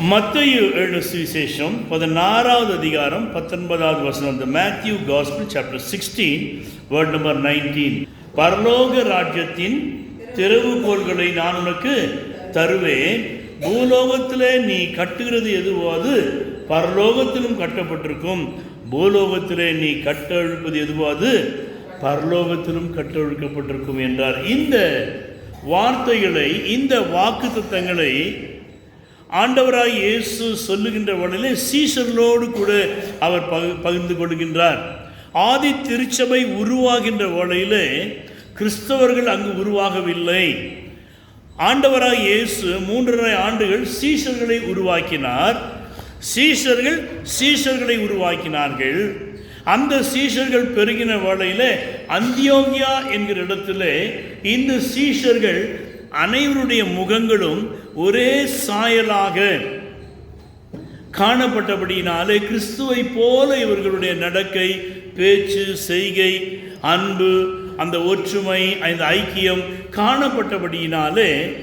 மத்தேயு எழு சுவிசேஷம் பதினாறாவது அதிகாரம் பத்தொன்பதாவது வசனம். the Matthew gospel chapter sixteen word number nineteen பரலோக ராஜ்யத்தின் திறவுகோள்களை நான் உனக்கு தருவேன். பூலோகத்திலே நீ கட்டுகிறது எதுவோ அது பரலோகத்திலும் கட்டப்பட்டிருக்கும். பூலோகத்திலே நீ கட்டழுப்பது எதுவோ அது பரலோகத்திலும் கட்டழுக்கப்பட்டிருக்கும் என்றார். இந்த வார்த்தைகளை இந்த வாக்கு தத்தங்களை ஆண்டவராய் இயேசு சொல்லுகின்ற உடனே சீசர்களோடு கூட அவர் பகு பகிர்ந்து கொள்கின்றார். ஆதி திருச்சபை உருவாகின்ற வேளையிலே கிறிஸ்தவர்கள் அங்கு உருவாகவில்லை. ஆண்டவராய் இயேசு மூன்றரை ஆண்டுகள் சீசர்களை உருவாக்கினார். சீசர்கள் சீஷர்களை உருவாக்கினார்கள். அந்த சீஷர்கள் பெருகின வேளையில் அந்தியோகியா என்கிற இடத்துல இந்த சீஷர்கள் அனைவருடைய முகங்களும் ஒரே சாயலாக காணப்பட்டபடியினாலே கிறிஸ்துவை போல இவர்களுடைய நடக்கை பேச்சு செய்கை அன்பு அந்த ஒற்றுமை அந்த ஐக்கியம் காணப்பட்டபடியினாலே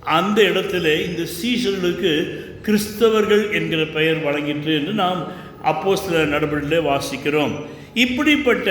அந்த இடத்துல இந்த சீசர்களுக்கு கிறிஸ்தவர்கள் என்கிற பெயர் வழங்கிற்று என்று நாம் அப்போ சில நடவடிக்கையில் வாசிக்கிறோம். இப்படிப்பட்ட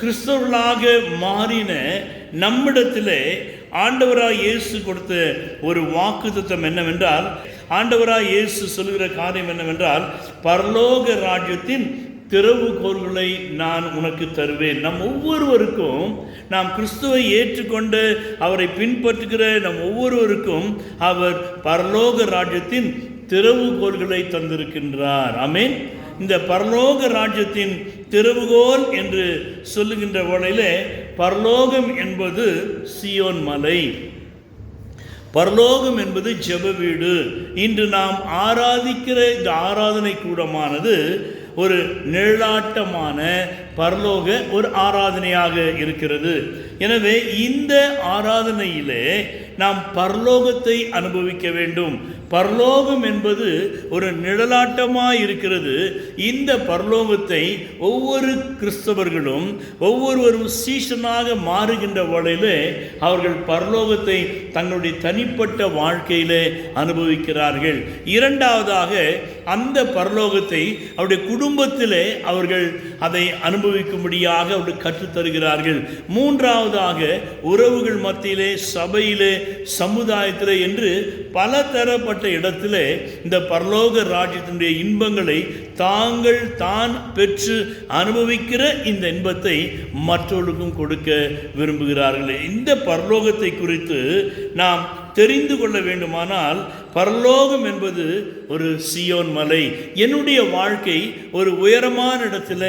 கிறிஸ்தவர்களாக மாறின நம்மிடத்திலே ஆண்டவராய் இயேசு கொடுத்த ஒரு வாக்குத்தத்தம் என்னவென்றால் ஆண்டவராய் இயேசு சொல்லுகிற காரியம் என்னவென்றால் பரலோக ராஜ்யத்தின் திறவுகோள்களை நான் உனக்கு தருவேன். நம் ஒவ்வொருவருக்கும் நாம் கிறிஸ்துவை ஏற்றுக்கொண்டு அவரை பின்பற்றுகிற நம் ஒவ்வொருவருக்கும் அவர் பரலோக ராஜ்யத்தின் திறவுகோள்களை தந்திருக்கின்றார். அமீன் இந்த பரலோக ராஜ்யத்தின் திறவுகோல் என்று சொல்லுகின்ற வேளையிலே பரலோகம் என்பது சியோன் மலை. பரலோகம் என்பது ஜெப வீடு. இன்று நாம் ஆராதிக்கிற இந்த ஆராதனை கூடமானது ஒரு நிழலாட்டமான பரலோக ஒரு ஆராதனையாக இருக்கிறது. எனவே இந்த ஆராதனையிலே நாம் பரலோகத்தை அனுபவிக்க வேண்டும். பரலோகம் என்பது ஒரு நிழலாட்டமாக இருக்கிறது. இந்த பரலோகத்தை ஒவ்வொரு கிறிஸ்தவர்களும் ஒவ்வொருவரும் சீசனாக மாறுகின்ற வேளையிலே அவர்கள் பரலோகத்தை தங்களுடைய தனிப்பட்ட வாழ்க்கையிலே அனுபவிக்கிறார்கள். இரண்டாவதாக அந்த பரலோகத்தை அவருடைய குடும்பத்திலே அவர்கள் அதை அனுபவிக்கும்படியாக அவர்கள் கற்றுத்தருகிறார்கள். மூன்றாவதாக உறவுகள் மத்தியிலே சபையிலே சமுதாயத்திலே என்று பல தரப்பட்ட இடத்திலே இந்த பரலோக ராஜ்யத்தினுடைய இன்பங்களை தாங்கள் தான் பெற்று அனுபவிக்கிற இந்த இன்பத்தை மற்றவர்களுக்கும் கொடுக்க விரும்புகிறார்கள். இந்த பரலோகத்தை குறித்து நாம் தெரிந்து கொள்ள வேண்டுமானால் பரலோகம் என்பது ஒரு சியோன் மலை. என்னுடைய வாழ்க்கை ஒரு உயரமான இடத்துல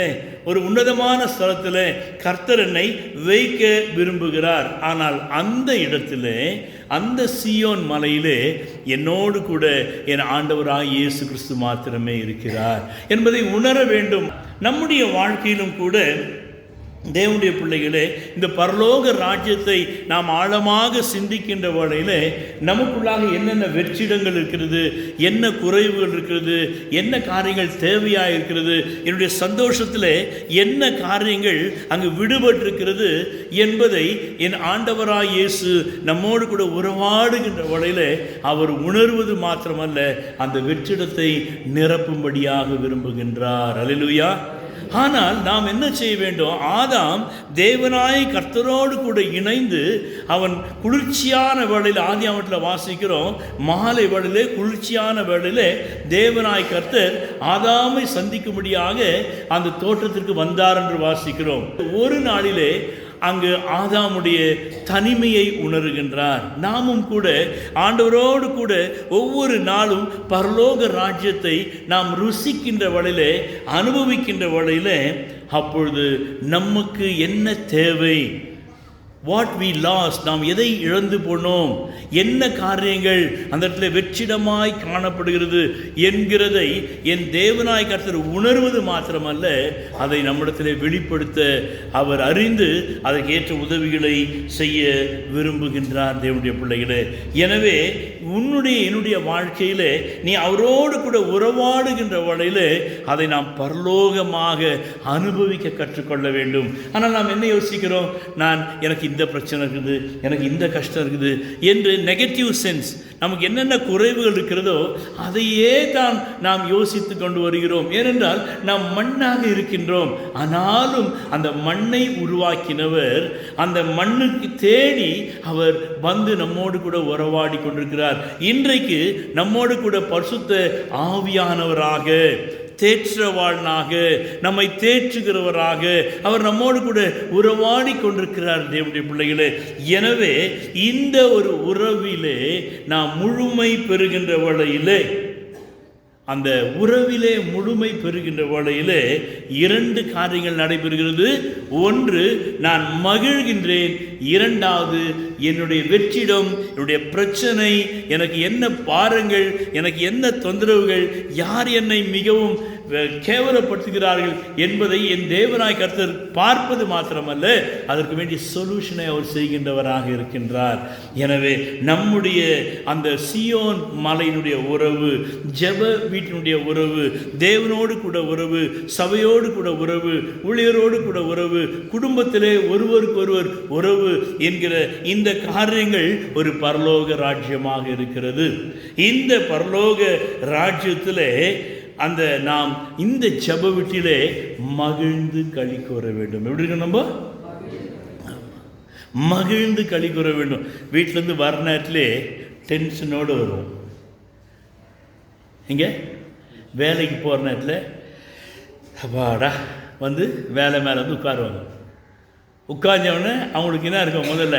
ஒரு உன்னதமான ஸ்தலத்தில் கர்த்தர் என்னை வைக்க விரும்புகிறார். ஆனால் அந்த இடத்துல அந்த சியோன் மலையிலே என்னோடு கூட என் ஆண்டவராக இயேசு கிறிஸ்து மாத்திரமே இருக்கிறார் என்பதை உணர வேண்டும். நம்முடைய வாழ்க்கையிலும் கூட தேவனுடைய பிள்ளைகளே இந்த பரலோக ராஜ்யத்தை நாம் ஆழமாக சிந்திக்கின்ற வேளையிலே நமக்குள்ளாக என்னென்ன வெற்றிடங்கள் இருக்கிறது என்ன குறைவுகள் இருக்கிறது என்ன காரியங்கள் தேவையாக இருக்கிறது என்னுடைய சந்தோஷத்தில் என்ன காரியங்கள் அங்கு விடுபட்டிருக்கிறது என்பதை என் ஆண்டவராய் இயேசு நம்மோடு கூட உறவாடுகின்ற வேளையிலே அவர் உணர்வது மாத்திரமல்ல அந்த வெற்றிடத்தை நிரப்பும்படியாக விரும்புகின்றார். அலிலுயா ஆனால் நாம் என்ன செய்ய வேண்டும்? ஆதாம் தேவனாய் கர்த்தரோடு கூட இணைந்து அவன் குளிர்ச்சியான வேளையில் ஆதி அவற்றில் வாசிக்கிறோம் மாலை வேளையிலே குளிர்ச்சியான வேளையிலே தேவனாய் கர்த்தர் ஆதாமை சந்திக்கும்படியாக அந்த தோற்றத்திற்கு வந்தார் என்று வாசிக்கிறோம். ஒரு நாளிலே அங்கு ஆதாமுடைய தனிமையை உணர்கின்றார். நாமும் கூட ஆண்டவரோடு கூட ஒவ்வொரு நாளும் பரலோக ராஜ்யத்தை நாம் ருசிக்கின்ற வழியிலே அனுபவிக்கின்ற வழியிலே அப்பொழுது நமக்கு என்ன தேவை? வாட் வி லாஸ் நாம் எதை இழந்து போனோம்? என்ன காரியங்கள் அந்த இடத்துல வெற்றிடமாய் காணப்படுகிறது என்கிறதை என் தேவனாய் கர்த்தர் உணர்வது மாத்திரமல்ல அதை நம்மிடத்தில் வெளிப்படுத்த அவர் அறிந்து அதற்கு ஏற்ற உதவிகளை செய்ய விரும்புகின்றார் தேவனுடைய பிள்ளைகளே. எனவே உன்னுடைய என்னுடைய வாழ்க்கையில் நீ அவரோடு கூட உறவாடுகின்ற வழியில் அதை நாம் பரலோகமாக அனுபவிக்க கற்றுக்கொள்ள வேண்டும். ஆனால் நாம் என்ன யோசிக்கிறோம்? நான் எனக்கு இந்த பிரச்சனை இருக்குது எனக்கு இந்த கஷ்டம் இருக்குது என்று நெகட்டிவ் சென்ஸ் நமக்கு என்னென்ன குறைவுகள் இருக்கிறதோ அதையே தான் நாம் யோசித்து கொண்டு வருகிறோம். ஏனென்றால் நாம் மண்ணாக இருக்கின்றோம். ஆனாலும் அந்த மண்ணை உருவாக்கினவர் அந்த மண்ணுக்கு தேடி அவர் வந்து நம்மோடு கூட உறவாடி கொண்டிருக்கிறார். இன்றைக்கு நம்மோடு கூட பரிசுத்த ஆவியானவராக தேற்றவாழ்னாக நம்மை தேற்றுகிறவராக அவர் நம்மோடு கூட உறவாடி கொண்டிருக்கிறார் தேவனுடைய பிள்ளைகளே. எனவே இந்த ஒரு உறவிலே நாம் முழுமை பெறுகின்ற வழியிலே அந்த உறவிலே முழுமை பெறுகின்ற வேளையிலே இரண்டு காரியங்கள் நடைபெறுகிறது. ஒன்று நான் மகிழ்கின்றேன். இரண்டாவது என்னுடைய வெற்றிடம் என்னுடைய பிரச்சனை எனக்கு என்ன பாரங்கள் எனக்கு என்ன தொந்தரவுகள் யார் என்னை மிகவும் கேவலப்படுத்துகிறார்கள் என்பதை என் தேவனாய் கருத்தர் பார்ப்பது மாத்திரமல்ல அதற்கு வேண்டிய சொல்யூஷனை அவர் செய்கின்றவராக இருக்கின்றார். எனவே நம்முடைய அந்த சியோன் மலையினுடைய உறவு ஜெப வீட்டினுடைய உறவு தேவனோடு கூட உறவு சபையோடு கூட உறவு ஊழியரோடு கூட உறவு குடும்பத்திலே ஒருவருக்கு ஒருவர் உறவு என்கிற இந்த காரியங்கள் ஒரு பரலோக ராஜ்யமாக இருக்கிறது. இந்த பரலோக ராஜ்யத்திலே அந்த நாம் இந்த ஜப வீட்டிலே மகிழ்ந்து களி கூற வேண்டும். எப்படி இருக்கு நம்ம? மகிழ்ந்து களி கூற வேண்டும். வீட்டிலேருந்து வர நேரத்திலே டென்ஷனோடு வரும். இங்கே வேலைக்கு போகிற நேரத்தில் அப்பாடா வந்து வேலை மேலே வந்து உட்காருவாங்க. உட்கார்ந்தவொடனே அவங்களுக்கு என்ன இருக்கும் முதல்ல?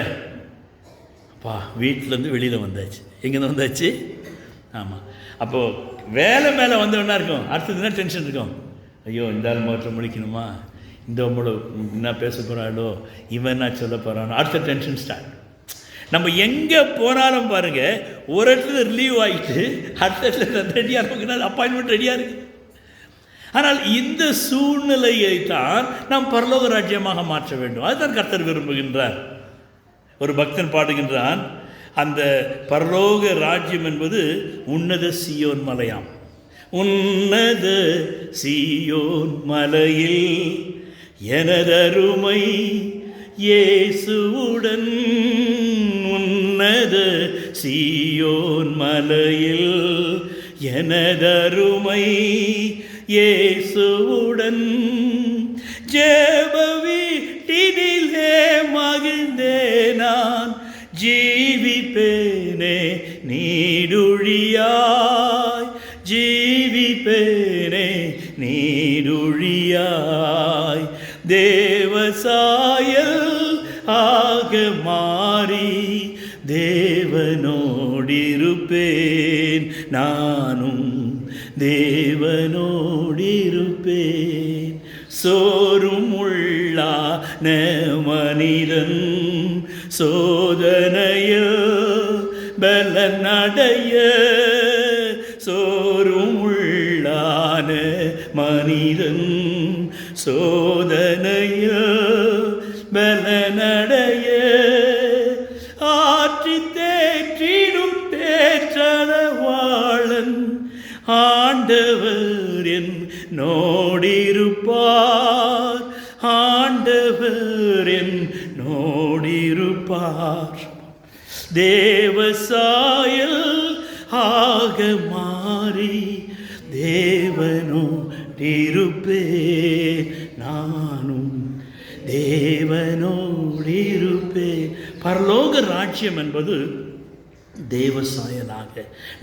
அப்பா வீட்டிலேருந்து வெளியில் வந்தாச்சு. எங்கேருந்து வந்தாச்சு? ஆமாம் அப்போது வேலை மேலே வந்தவனா இருக்கும்? அடுத்தது டென்ஷன் இருக்கும். ஐயோ இந்த ஆள் முகத்தில் முடிக்கணுமா? இந்த உங்களோட என்ன பேச போகிறாளோ இவன் என்ன சொல்ல போகிறானோ அடுத்த டென்ஷன் ஸ்டார்ட் நம்ம எங்கே போனாலும் பாருங்கள் ஒரு இடத்துல ரிலீவ் ஆகிட்டு அடுத்த இடத்துல ரெடியாக இருக்கும் அப்பாயின்மெண்ட் ரெடியாக இருக்கு. ஆனால் இந்த சூழ்நிலையை தான் நாம் பரலோக ராஜ்யமாக மாற்ற வேண்டும். அதுதான் கர்த்தர் விரும்புகின்றார். ஒரு பக்தன் பாடுகின்றான் அந்த பரலோக ராஜ்யம் என்பது உன்னத சியோன் மலையாம். உன்னத சியோன் மலையில் எனதருமை இயேசுவுடன் உன்னத சியோன் மலையில் எனதருமை இயேசுவுடன் ஜெப நீடுழியாய் ஜீவிப்பேனே நீடுழியாய் தேவசாயல் ஆக மாறி தேவனோடிருப்பேன். நானும் தேவனோடிருப்பேன். சோறும் உள்ளான மனிதன் சோதனைய பலனடைய மனிதன் சோதனைய பலனடைய ஆற்றி தேற்றிடும் தேற்றளவாளன் ஆண்டவர் என் நோடிருப்பார். ஆண்டவர் என் நோடிருப்பார். தேவசாயல் ஆக மாறி தேவன் பட்டிருப்பேன் நானும் தேவனோடிருப்பேன். பரலோக ராஜ்யம் என்பது தேவசாயனாக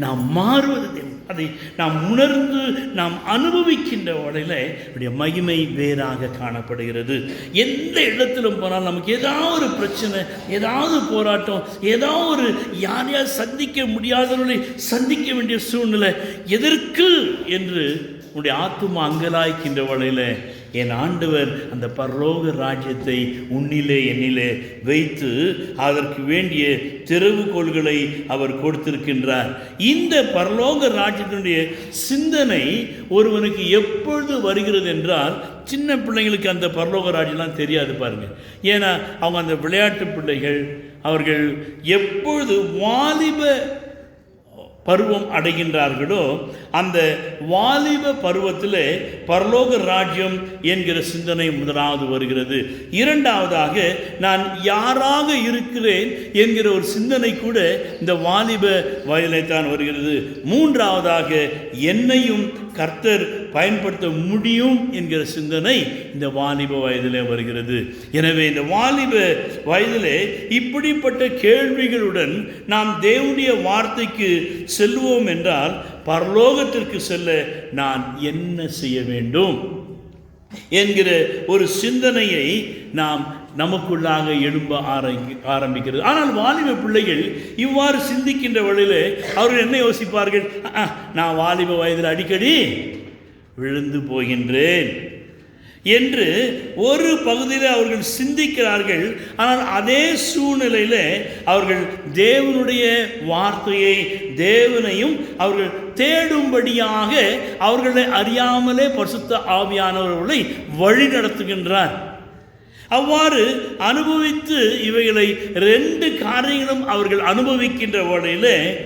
நாம் மாறுவது அதை நாம் உணர்ந்து நாம் அனுபவிக்கின்ற வகையில் என்னுடைய மகிமை வேறாக காணப்படுகிறது. எந்த இடத்திலும் போனால் நமக்கு ஏதாவது ஒரு பிரச்சனை ஏதாவது போராட்டம் ஏதாவது ஒரு யாரையாவது சந்திக்க முடியாதவர்களை சந்திக்க வேண்டிய சூழ்நிலை எதற்கு என்று உன்னுடைய ஆத்துமா அங்கலாய்க்கின்ற வழியில் என் ஆண்டவர் அந்த பரலோக ராஜ்யத்தை உன்னிலே என்னிலே வைத்து அதற்கு வேண்டிய திறவுகோள்களை அவர் கொடுத்திருக்கின்றார். இந்த பரலோக ராஜ்யத்தினுடைய சிந்தனை ஒருவனுக்கு எப்பொழுது வருகிறது என்றால் சின்ன பிள்ளைங்களுக்கு அந்த பரலோக ராஜ்யம்லாம் தெரியாது பாருங்கள் ஏன்னா அவங்க அந்த விளையாட்டு பிள்ளைகள் அவர்கள் எப்பொழுது வாலிப பருவம் அடைகின்றார்களோ அந்த வாலிப பருவத்தில் பரலோக ராஜ்யம் என்கிற சிந்தனை முதலாவது வருகிறது. இரண்டாவதாக நான் யாராக இருக்கிறேன் என்கிற ஒரு சிந்தனை கூட இந்த வாலிப வயதிலே தான் வருகிறது. மூன்றாவதாக என்னையும் கர்த்தர் பயன்படுத்த முடியும் என்கிற சிந்தனை இந்த வாலிப வயதிலே வருகிறது. எனவே இந்த வாலிப வயதிலே இப்படிப்பட்ட கேள்விகளுடன் நாம் தேவனுடைய வார்த்தைக்கு செல்வோம் என்றால் பரலோகத்திற்கு செல்ல நான் என்ன செய்ய வேண்டும்? என்கிற ஒரு சிந்தனையை நாம் நமக்குள்ளாக எழும்ப ஆரம்பி ஆரம்பிக்கிறது. ஆனால் வாலிப பிள்ளைகள் இவ்வாறு சிந்திக்கின்ற வழியில் அவர்கள் என்ன யோசிப்பார்கள்? நான் வாலிப வயதில் அடிக்கடி விழுந்து போகின்றேன் என்று ஒரு பகுதியில் அவர்கள் சிந்திக்கிறார்கள். ஆனால் அதே சூழ்நிலையில் அவர்கள் தேவனுடைய வார்த்தையை தேவனையும் அவர்கள் தேடும்படியாக அவர்களை அறியாமலே பரிசுத்த ஆவியானவர்களை வழி நடத்துகின்றார் அவ்வாறு அனுபவித்து இவைகளை ரெண்டு காரியங்களும் அவர்கள் அனுபவிக்கின்ற வேளையிலே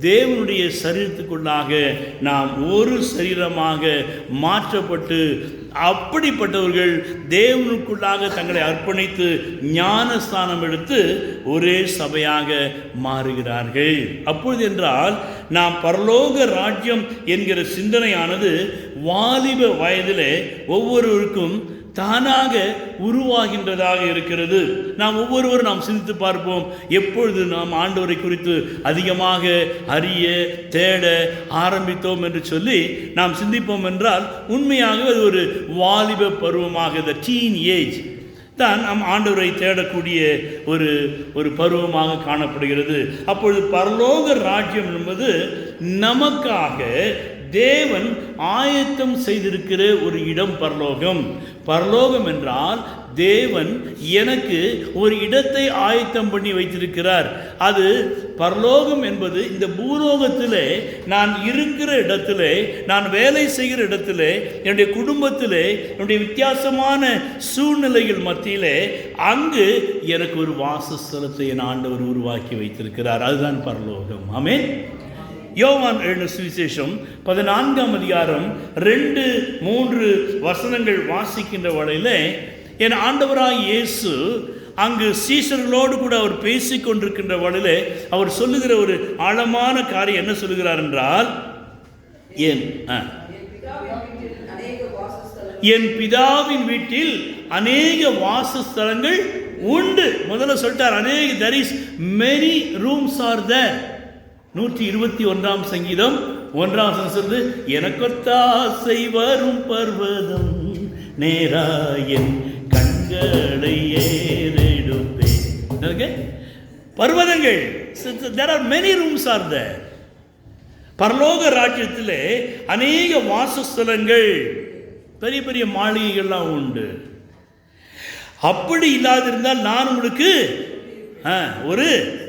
தேவனுடைய சரீரத்துக்குள்ளாக நாம் ஒரு சரீரமாக மாற்றப்பட்டு அப்படிப்பட்டவர்கள் தேவனுக்குள்ளாக தங்களை அர்ப்பணித்து ஞானஸ்தானம் எடுத்து ஒரே சபையாக மாறுகிறார்கள். அப்பொழுது என்றால் நாம் பரலோக ராஜ்யம் என்கிற சிந்தனையானது வாலிப வயதிலே ஒவ்வொருவருக்கும் தானாக உருவாகின்றதாக இருக்கிறது. நாம் ஒவ்வொருவரும் நாம் சிந்தித்து பார்ப்போம். எப்பொழுது நாம் ஆண்டவரை குறித்து அதிகமாக அறிய தேட ஆரம்பித்தோம் என்று சொல்லி நாம் சிந்திப்போம் என்றால் உண்மையாக அது ஒரு வாலிப பருவமாக த டீன் ஏஜ் தான் நம் ஆண்டவரை தேடக்கூடிய ஒரு ஒரு பருவமாக காணப்படுகிறது. அப்பொழுது பரலோக ராஜ்யம் என்பது நமக்காக தேவன் ஆயத்தம் செய்திருக்கிற ஒரு இடம் பரலோகம். பரலோகம் என்றால் தேவன் எனக்கு ஒரு இடத்தை ஆயத்தம் பண்ணி வைத்திருக்கிறார். அது பரலோகம் என்பது இந்த பூலோகத்திலே நான் இருக்கிற இடத்திலே நான் வேலை செய்கிற இடத்திலே என்னுடைய குடும்பத்திலே என்னுடைய வித்தியாசமான சூழ்நிலைகள் மத்தியிலே அங்கு எனக்கு ஒரு வாசஸ்தலத்தை என் ஆண்டவர் உருவாக்கி வைத்திருக்கிறார். அதுதான் பரலோகம். ஆமென். யோவான் எழுந்த சுவிசேஷம் பதினான்காம் அதிகாரம் ரெண்டு மூன்று வசனங்கள் வாசிக்கின்ற வகையில் என் ஆண்டவராய் இயேசு அங்கு சீசர்களோடு கூட அவர் பேசி கொண்டிருக்கின்ற வழியிலே அவர் சொல்லுகிற ஒரு ஆழமான காரியம் என்ன சொல்லுகிறார் என்றால் ஏன் என் பிதாவின் வீட்டில் அநேக வாசஸ்தலங்கள் உண்டு. முதல்ல சொல்லிட்டார் அநேக there is many rooms are there. நூற்றி இருபத்தி ஒன்றாம் சங்கீதம் ஒன்றாம் வசனம் சொல்லுது எனக்கொத்தாசை வரும் பர்வதம் நேராயன் கண்களை ஏறெடுப்பேன். பர்வதங்கள். There are many rooms are there. பரலோக ராஜ்யத்தில் அநேக வாசஸ்தலங்கள் பெரிய பெரிய மாளிகைகள்லாம் உண்டு. அப்படி இல்லாதிருந்தால் நான் உங்களுக்கு ஆ, ஒரு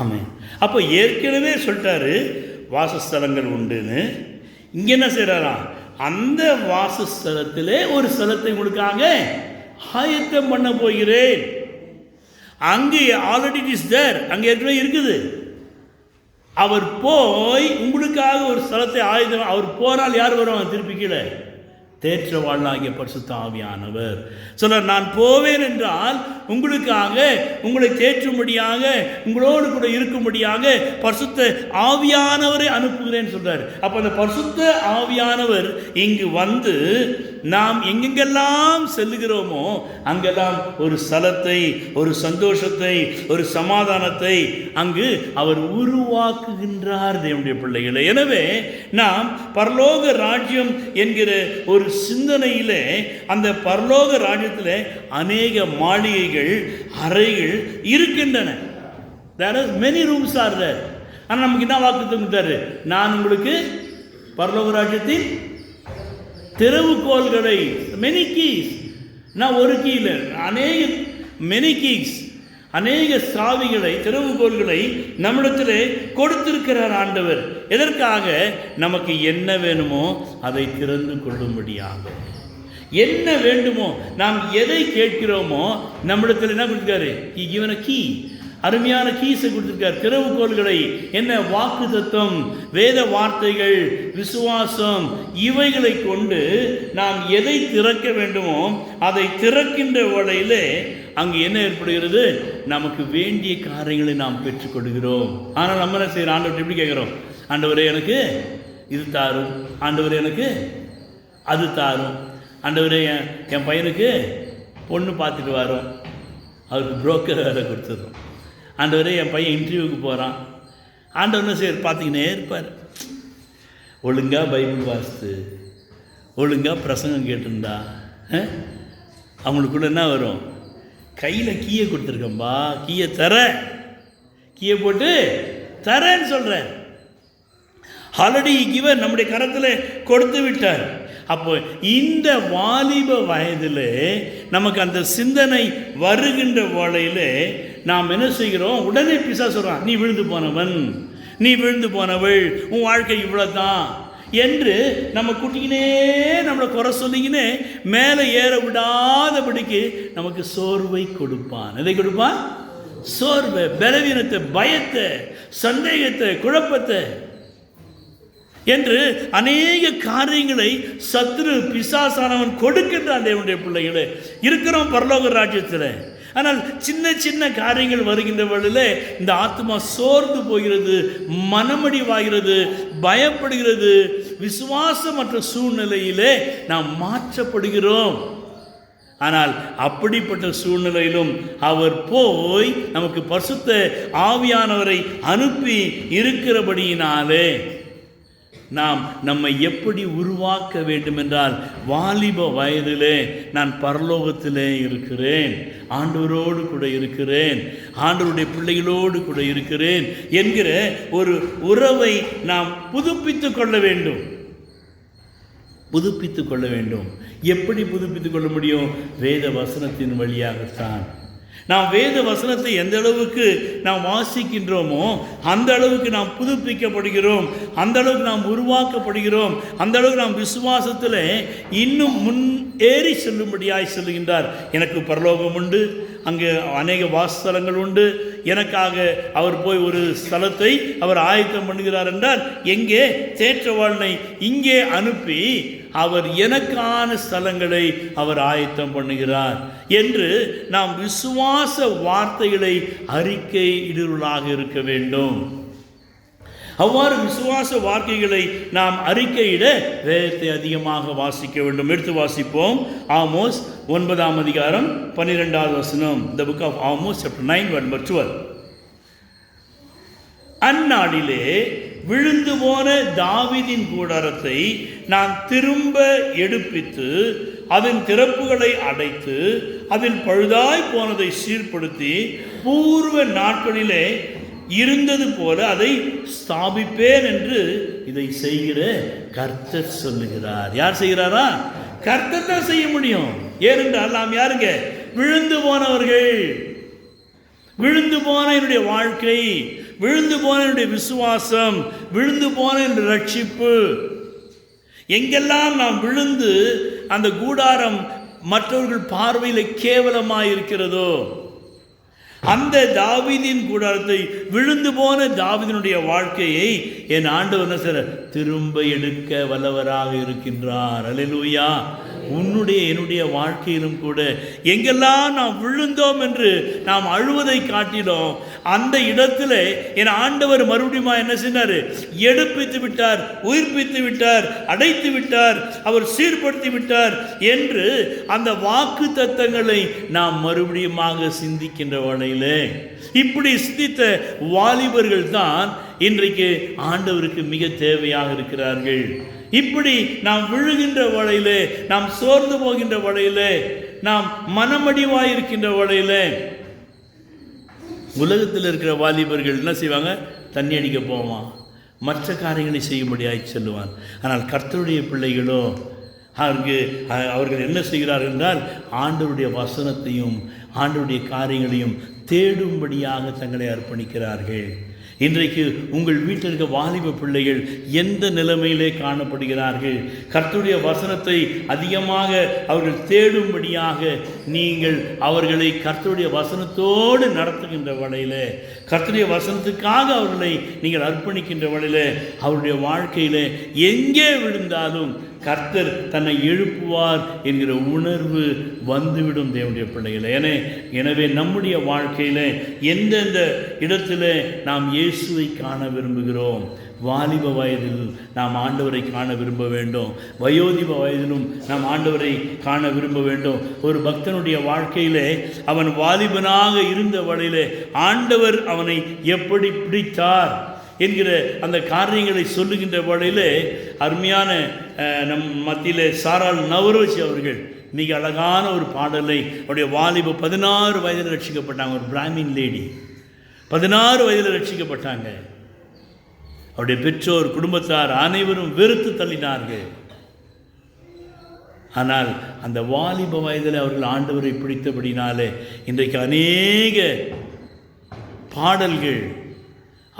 ஆமாம் அப்போ ஏற்கனவே சொல்லிட்டாரு வாசஸ்தலங்கள் உண்டுன்னு. இங்கே என்ன செய்கிறாராம் அந்த வாசஸ்தலத்திலே ஒரு ஸ்தலத்தை உங்களுக்காக ஆயத்தம் பண்ண போகிறேன். அங்கே ஆல்ரெடி இஸ் தேர் அங்கே ஏற்கனவே இருக்குது. அவர் போய் உங்களுக்காக ஒரு ஸ்தலத்தை ஆயுதம் அவர் போனால் யார் வருவாங்க திருப்பி கீழே? தேற்றவாளாகிய பரிசுத்த ஆவியானவர். சொன்னார் நான் போவேன் என்றால் உங்களுக்காக உங்களை தேற்றும்படியாக உங்களோடு கூட இருக்கும்படியாக பரிசுத்த ஆவியானவரை அனுப்புகிறேன்னு சொல்றார். அப்போ அந்த பரிசுத்த ஆவியானவர் இங்கு வந்து நாம் எங்கெங்கெல்லாம் செல்லுகிறோமோ அங்கெல்லாம் ஒரு ஸ்தலத்தை ஒரு சந்தோஷத்தை ஒரு சமாதானத்தை அங்கு அவர் உருவாக்குகின்றார் தேவனுடைய பிள்ளைகளை. எனவே நாம் பரலோக ராஜ்யம் என்கிற ஒரு சிந்தனையிலே அந்த பரலோக ராஜ்யத்தில் அநேக மாளிகைகள் அறைகள் இருக்கின்றன. There is many rooms are there ஆனால் நமக்கு என்ன வாக்கு தந்துட்டாரு நான் உங்களுக்கு பரலோக ராஜ்யத்தின் திறவுகோள்களை மெனி கீஸ் நான் ஒரு கீழே அநேக மெனி கீஸ் அநேக சாவிகளை திறவுகோள்களை நம்மிடத்தில் கொடுத்திருக்கிறார் ஆண்டவர். எதற்காக? நமக்கு என்ன வேணுமோ அதை திறந்து கொள்ளும்படியாக. என்ன வேண்டுமோ நாம் எதை கேட்கிறோமோ நம்மிடத்தில் என்ன கொடுத்துருக்காரு? இவன கீ அருமையான கீசை கொடுத்துருக்கார். திறவுகோள்களை என்ன வாக்கு தத்துவம் வேத வார்த்தைகள் விசுவாசம் இவைகளை கொண்டு நாம் எதை திறக்க வேண்டுமோ அதை திறக்கின்ற வழியிலே அங்கு என்ன ஏற்படுகிறது? நமக்கு வேண்டிய காரியங்களை நாம் பெற்றுக்கொள்கிறோம் ஆனால் நம்ம என்ன செய்யறோம்? ஆண்டவர் எப்படி கேட்குறோம்? ஆண்டவரே எனக்கு இது தாரும். ஆண்டவரே எனக்கு அது தாரும். ஆண்டவரே என் என் பையனுக்கு பொண்ணு பார்த்துட்டு வரோம். அவருக்கு புரோக்கர் வேலை கொடுத்துருவோம் ஆண்டவரே என் பையன் இன்டர்வியூக்கு போகிறான் ஆண்டவனும் சரி செய்ய பார்த்தீங்கன்னே இருப்பார். ஒழுங்காக பைபிள் வாசித்து ஒழுங்காக பிரசங்கம் கேட்டிருந்தா அவங்களுக்குள்ள என்ன வரும்? கையில் கீயை கொடுத்துருக்கம்பா கீயை தர. கீயை போட்டு தரேன்னு சொல்கிறேன் ஆல்ரெடி கிவர் நம்முடைய கரத்தில் கொடுத்து விட்டார். அப்போ இந்த வாலிப வயதில் நமக்கு அந்த சிந்தனை வருகின்ற வேளையிலே நாம் என்ன செய்கிறோம்? உடனே பிசா சொல்கிறான் நீ விழுந்து போனவன். நீ விழுந்து போனவள். உன் வாழ்க்கை இவ்வளோ தான் என்று நம்ம குட்டிக்கினே நம்மளை குறை சொல்லிக்கினே மேலே ஏற விடாதபடிக்கு நமக்கு சோர்வை கொடுப்பான். எதை கொடுப்பான்? சோர்வை பலவீனத்தை பயத்தை சந்தேகத்தை குழப்பத்தை என்று அநேக காரியங்களை சத்ரு பிசாசானவன் கொடுக்கின்றான் தேவனுடைய பிள்ளைகளே. இருக்கிறோம் பரலோக ராஜ்யத்தில். ஆனால் சின்ன சின்ன காரியங்கள் வருகின்ற வேளையிலே இந்த ஆத்மா சோர்ந்து போகிறது மனமடிவாகிறது பயப்படுகிறது. விசுவாசமற்ற சூழ்நிலையிலே நாம் மாற்றப்படுகிறோம். ஆனால் அப்படிப்பட்ட சூழ்நிலையிலும் அவர் போய் நமக்கு பசுத்த ஆவியானவரை அனுப்பி இருக்கிறபடியினாலே நாம் நம்மை எப்படி உருவாக்க வேண்டுமென்றால் வாலிப வயதிலே நான் பரலோகத்திலே இருக்கிறேன். ஆண்டவரோடு கூட இருக்கிறேன். ஆண்டவருடைய பிள்ளைகளோடு கூட இருக்கிறேன் என்கிற ஒரு உறவை நாம் புதுப்பித்து கொள்ள வேண்டும். புதுப்பித்து கொள்ள வேண்டும். எப்படி புதுப்பித்து கொள்ள முடியும்? வேத வசனத்தின் வழியாகத்தான். நாம் வேத வசனத்தை எந்த அளவுக்கு நாம் வாசிக்கின்றோமோ அந்த அளவுக்கு நாம் புதுப்பிக்கப்படுகிறோம் அந்த அளவுக்கு நாம் உருவாக்கப்படுகிறோம் அந்த அளவுக்கு நாம் விசுவாசத்தில் இன்னும் முன் ஏறி செல்லும்படியாய் செல்லுகின்றார் எனக்கு பரலோகம் உண்டு அங்கே அநேக வாசஸ்தலங்கள் உண்டு எனக்காக அவர் போய் ஒரு ஸ்தலத்தை அவர் ஆயத்தம் பண்ணுகிறார் என்றால் எங்கே தேற்றவாளனை இங்கே அனுப்பி அவர் எனக்கான ஸ்தலங்களை அவர் ஆயத்தம் பண்ணுகிறார் என்று நாம் விசுவாச வார்த்தைகளை அறிக்கை இடுருளாக இருக்க வேண்டும். அவ்வாறு விசுவாச வார்த்தைகளை நாம் அறிக்கையிட வேதத்தை அதிகமாக வாசிக்க வேண்டும். எடுத்து வாசிப்போம். ஆமோஸ் ஒன்பதாம் அதிகாரம் பன்னிரெண்டாவது வசனம். The book of Amos chapter nine number twelve அந்நாளிலே விழுந்து போன தாவிதின் கூடாரத்தை நான் திரும்ப எடுப்பித்து அதன் திறப்புகளை அடைத்து அதில் பழுதாய் போனதை சீர்படுத்தி பூர்வ நாட்களிலே இருந்தது போல அதை ஸ்தாபிப்பேன் என்று இதை செய்கிற கர்த்தர் சொல்லுகிறார். யார் செய்கிறாரா? கர்த்தர் தான் செய்ய முடியும். ஏனென்றால் நாம் யாருங்க? விழுந்து போனவர்கள். விழுந்து போன என்னுடைய வாழ்க்கை. விழுந்து போன என்னுடைய விசுவாசம் விழுந்து போன என்னுடைய ரட்சிப்பு. எங்கெல்லாம் நாம் விழுந்து அந்த கூடாரம் மற்றவர்கள் பார்வையில் கேவலமாக இருக்கிறதோ அந்த தாவிதின் கூடாரத்தை விழுந்து போன தாவிதனுடைய வாழ்க்கையை என் ஆண்டவர் என்ன திரும்ப எடுக்க வல்லவராக இருக்கின்றார். அல்லேலூயா. உன்னுடைய என்னுடைய வாழ்க்கையிலும் கூட எங்கெல்லாம் நாம் விழுந்தோம் என்று நாம் அழுவதை காட்டினோம் அந்த இடத்துல என் ஆண்டவர் மறுபடியும் என்ன செய்தார் எடுப்பித்து விட்டார் உயிர்ப்பித்து விட்டார் அடைத்து விட்டார் அவர் சீர்படுத்தி விட்டார் என்று அந்த வாக்கு தத்தங்களை நாம் மறுபடியுமாக சிந்திக்கின்ற வகையிலே இப்படி சிந்தித்த வாலிபர்கள் தான் இன்றைக்கு ஆண்டவருக்கு மிக தேவையாக இருக்கிறார்கள். இப்படி நாம் விழுகின்ற வழியிலே நாம் சோர்ந்து போகின்ற வழியிலே நாம் மனமடிவாயிருக்கின்ற வழியிலே உலகத்தில் இருக்கிற வாலிபர்கள் என்ன செய்வாங்க? தண்ணி அடிக்க போவான் மற்ற காரியங்களை செய்யும்படியாய் சொல்லுவான். ஆனால் கர்த்தருடைய பிள்ளைகளோ அவருக்கு அவர்கள் என்ன செய்கிறார்கள் என்றால் ஆண்டவருடைய வசனத்தையும் ஆண்டவருடைய காரியங்களையும் தேடும்படியாக தங்களை அர்ப்பணிக்கிறார்கள். இன்றைக்கு உங்கள் வீட்டில் இருக்க வாலிப பிள்ளைகள் எந்த நிலைமையிலே காணப்படுகிறார்கள்? கர்த்துடைய வசனத்தை அதிகமாக அவர்கள் தேடும்படியாக நீங்கள் அவர்களை கர்த்துடைய வசனத்தோடு நடத்துகின்ற வழியில் கர்த்துடைய வசனத்துக்காக அவர்களை நீங்கள் அர்ப்பணிக்கின்ற வழியில் அவருடைய வாழ்க்கையில் எங்கே விழுந்தாலும் கர்த்தர் தன்னை எழுப்புவார் என்கிற உணர்வு வந்துவிடும் தேவனுடைய பிள்ளைகளை. எனவே எனவே நம்முடைய வாழ்க்கையில் எந்தெந்த இடத்துல நாம் இயேசுவை காண விரும்புகிறோம்? வாலிப வயதில் நாம் ஆண்டவரை காண விரும்ப வேண்டும். வயோதிப வயதிலும் நாம் ஆண்டவரை காண விரும்ப வேண்டும். ஒரு பக்தனுடைய வாழ்க்கையிலே அவன் வாலிபனாக இருந்த வழியிலே ஆண்டவர் அவனை எப்படி பிடித்தார் என்கிற அந்த காரியங்களை சொல்லுகின்ற வழியிலே அருமையான நம் மத்தியில் சாரால் நவரோஜி அவர்கள் மிக அழகான ஒரு பாடலை அவருடைய வாலிப பதினாறு வயதில் ரட்சிக்கப்பட்டாங்க ஒரு பிராமின் லேடி. பதினாறு வயதில் ரட்சிக்கப்பட்டாங்க. அவருடைய பெற்றோர் குடும்பத்தார் அனைவரும் வெறுத்து தள்ளினார்கள். ஆனால் அந்த வாலிப வயதில் அவர்கள் ஆண்டவரை பிடித்தபடினாலே இன்றைக்கு அநேக பாடல்கள்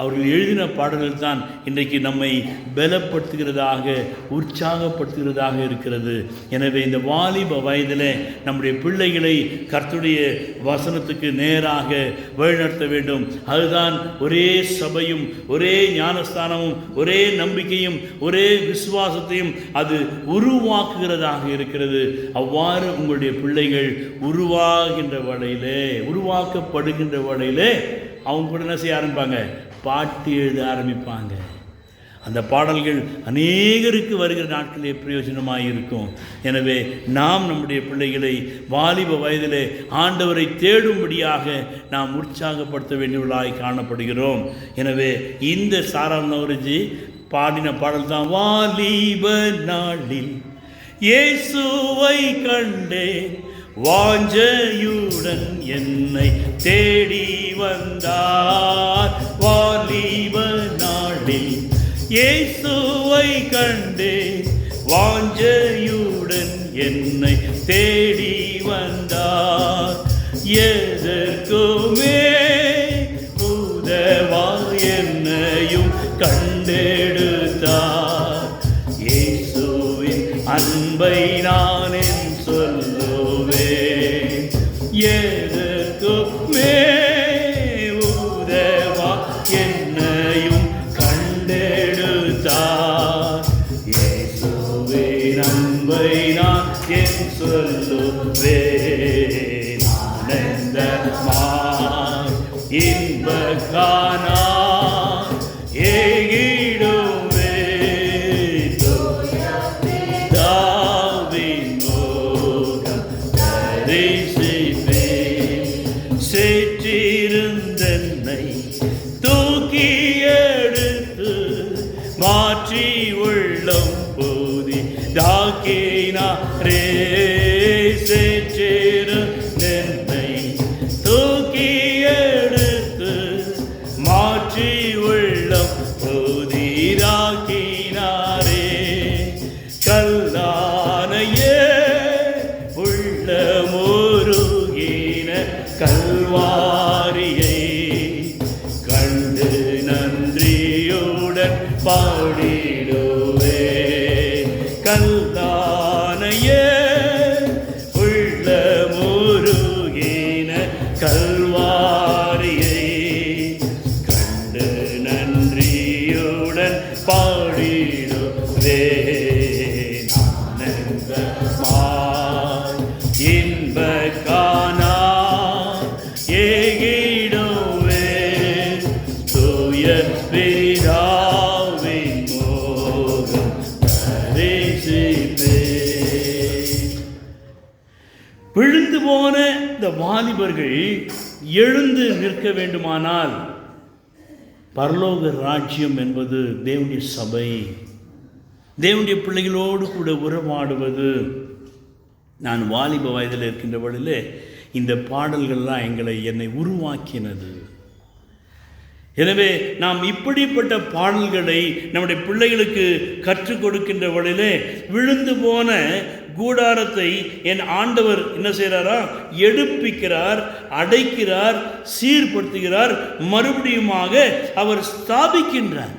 அவர்கள் எழுதின பாடல்கள் தான் இன்றைக்கு நம்மை பலப்படுத்துகிறதாக உற்சாகப்படுத்துகிறதாக இருக்கிறது. எனவே இந்த வாலிப வயதில் நம்முடைய பிள்ளைகளை கர்த்துடைய வசனத்துக்கு நேராக வழிநடத்த வேண்டும். அதுதான் ஒரே சபையும் ஒரே ஞானஸ்தானமும் ஒரே நம்பிக்கையும் ஒரே விசுவாசத்தையும் அது உருவாக்குகிறதாக இருக்கிறது. அவ்வாறு உங்களுடைய பிள்ளைகள் உருவாகின்ற வழியிலே உருவாக்கப்படுகின்ற வழியிலே அவங்க கூட என்ன செய்ய ஆரம்பிப்பாங்க? பாட்டு எழுத ஆரம்பிப்பாங்க. அந்த பாடல்கள் அநேகருக்கு வருகிற நாட்களே பிரயோஜனமாக இருக்கும். எனவே நாம் நம்முடைய பிள்ளைகளை வாலிப வயதிலே ஆண்டவரை தேடும்படியாக நாம் உற்சாகப்படுத்த வேண்டியவர்களாய் காணப்படுகிறோம். எனவே இந்த சாரா நவரஜி பாடின பாடல் தான் வாலிப நாளில் இயேசுவை கண்டேன் வாஞ்சையுடன் என்னை தேடி வந்தார். வாலிப நாளில் இயேசுவை கண்டே வாஞ்சையுடன் என்னை தேடி வந்தார். எதற்குமே வாலிபர்கள் எழுந்து நிற்க வேண்டுமானால் பரலோக ராஜ்யம் என்பது தேவனுடைய சபை. தேவனுடைய பிள்ளைகளோடு கூட உறவாடுவது. நான் வாலிப வயதில் இருக்கின்ற வழியிலே இந்த பாடல்கள்லாம் எங்களை என்னை உருவாக்கினது. எனவே நாம் இப்படிப்பட்ட பாடல்களை நம்முடைய பிள்ளைகளுக்கு கற்றுக் கொடுக்கின்ற வழியிலே விழுந்து போன கூடாரத்தை என் ஆண்டவர் என்ன செய்கிறாரா? எடுப்பிக்கிறார் அடைக்கிறார் சீர்படுத்துகிறார். மறுபடியுமாக அவர் ஸ்தாபிக்கின்றார்.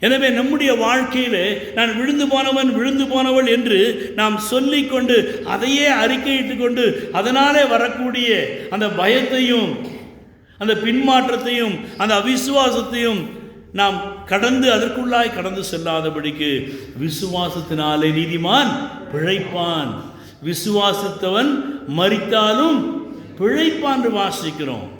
எனவே நம்முடைய வாழ்க்கையில் நான் விழுந்து போனவன் விழுந்து போனவள் என்று நாம் சொல்லிக்கொண்டு அதையே அறிக்கையிட்டு கொண்டு அதனாலே வரக்கூடிய அந்த பயத்தையும் அந்த பின்மாற்றத்தையும் அந்த அவிசுவாசத்தையும் நாம் கடந்து அதற்குள்ளாய் கடந்து செல்லாதபடிக்கு விசுவாசத்தினாலே நீதிமான் பிழைப்பான். விசுவாசித்தவன் மறித்தாலும் பிழைப்பான் என்று வாசிக்கிறோம்.